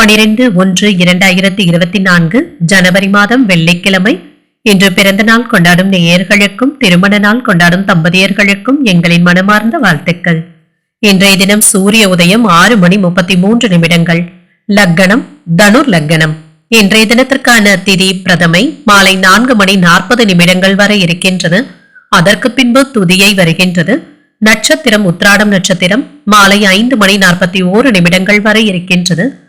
பனிரெண்டு ஒன்று இரண்டாயிரத்தி இருபத்தி நான்கு ஜனவரி மாதம் வெள்ளிக்கிழமை. இன்று பிறந்த நாள் கொண்டாடும் நேயர்களுக்கும் திருமண நாள் கொண்டாடும் தம்பதியர்களுக்கும் எங்களின் மனமார்ந்த வாழ்த்துக்கள். இன்றைய தினம் சூரிய உதயம் ஆறு மணி முப்பத்தி மூன்று நிமிடங்கள். லக்கணம் தனுர் லக்கணம். இன்றைய தினத்திற்கான திதி பிரதமை மாலை நான்கு மணி நாற்பது நிமிடங்கள் வரை இருக்கின்றது. அதற்கு பின்பு துதியை வருகின்றது. நட்சத்திரம் உத்ராடம் நட்சத்திரம் மாலை ஐந்து மணி நாற்பத்தி ஓரு நிமிடங்கள் வரை இருக்கின்றது.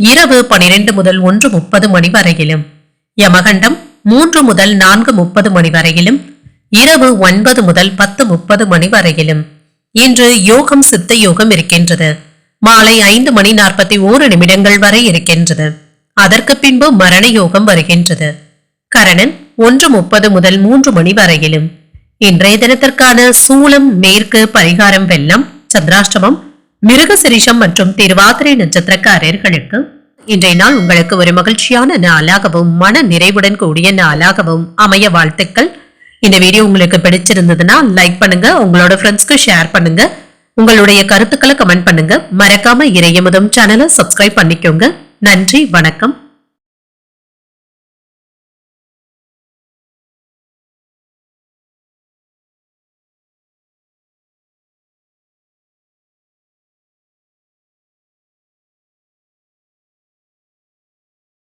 இரவு பனிரெண்டு முதல் ஒன்று முப்பது மணி வரையிலும். யமகண்டம் மூன்று முதல் நான்கு முப்பது மணி வரையிலும். இரவு ஒன்பது முதல் பத்து முப்பது மணி வரையிலும். இன்று யோகம் சித்த யோகம் இருக்கின்றது. மாலை ஐந்து மணி நாற்பத்தி ஓரு நிமிடங்கள் வரை இருக்கின்றது. அதற்கு பின்பு மரண யோகம் வருகின்றது. கரணன் ஒன்று முப்பது முதல் மூன்று மணி வரையிலும். இன்றைய தினத்திற்கான சூலம் மேற்கு பரிகாரம் வெள்ளம் சந்திராஷ்டமம் மிருகசிரிஷம் மற்றும் திருவாதிரை நட்சத்திரக்காரர்களுக்கு இன்றைய நாள் உங்களுக்கு ஒரு மகிழ்ச்சியான நாளாகவும் மன நிறைவுடன் கூடிய நாளாகவும் அமைய வாழ்த்துக்கள். இந்த வீடியோ உங்களுக்கு பிடிச்சிருந்ததுன்னா லைக் பண்ணுங்க உங்களோட ஃப்ரெண்ட்ஸ்க்கு ஷேர் பண்ணுங்க. உங்களுடைய கருத்துக்களை கமெண்ட் பண்ணுங்க. மறக்காம இறையமுதம் சேனலை சப்ஸ்கிரைப் பண்ணிக்கோங்க. நன்றி வணக்கம்.